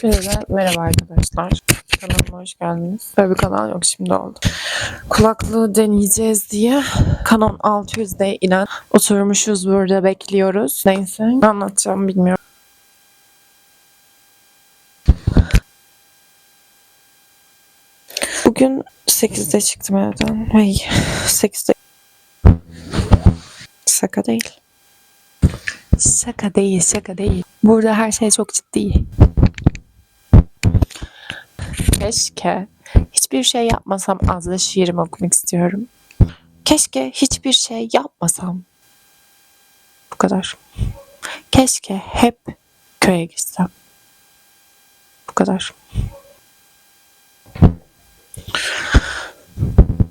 Hepinize merhaba arkadaşlar. Kanalıma hoş geldiniz. Böyle bir kanal yok şimdi oldu. Kulaklığı deneyeceğiz diye Canon 600'de inen oturmuşuz burada bekliyoruz. Neyse ne anlatacağım bilmiyorum. Bugün 8'de çıktım evden. Ay 8'de Şaka değil. Şaka değil, şaka değil. Burada her şey çok ciddi. Keşke hiçbir şey yapmasam Azra şiirimi okumak istiyorum. Keşke hiçbir şey yapmasam. Bu kadar. Keşke hep köye gitsem. Bu kadar.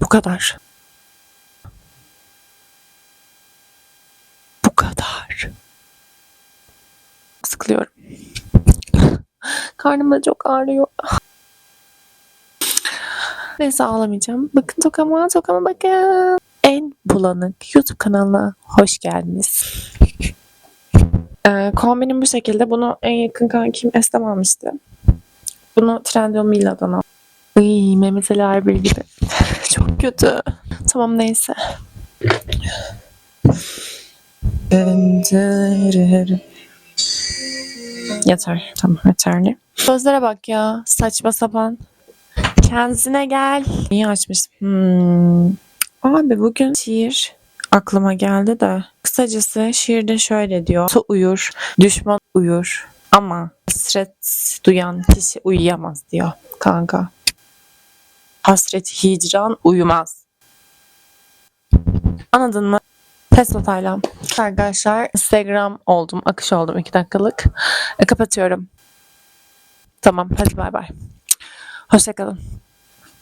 Bu kadar. Bu kadar. Sıkılıyorum. Karnım da çok ağrıyor. Neyse ağlamayacağım. Bakın tokama, tokama bakın. En bulanık YouTube kanalına hoş geldiniz. Ee, kombinim bu şekilde. Bunu en yakın kankim Estem almıştı. Bunu Trendyol Mila'dan aldım. Iy, Mehmet Ali Erbil gibi. çok kötü. Tamam neyse. Yeter. Tamam yeterli. Gözlere bak ya. Saçma sapan. Kendine gel. Niye açmışım? Hmm. Abi bugün şiir aklıma geldi de. Kısacası şiirde şöyle diyor. Su uyur, düşman uyur. Ama hasret duyan kişi uyuyamaz diyor kanka. Hasret hicran uyumaz. Anladın mı? Tesla Taylan. Arkadaşlar Instagram oldum. Akış oldum 2 dakikalık. E, kapatıyorum. Tamam hadi bay bay. Hoşçakalın.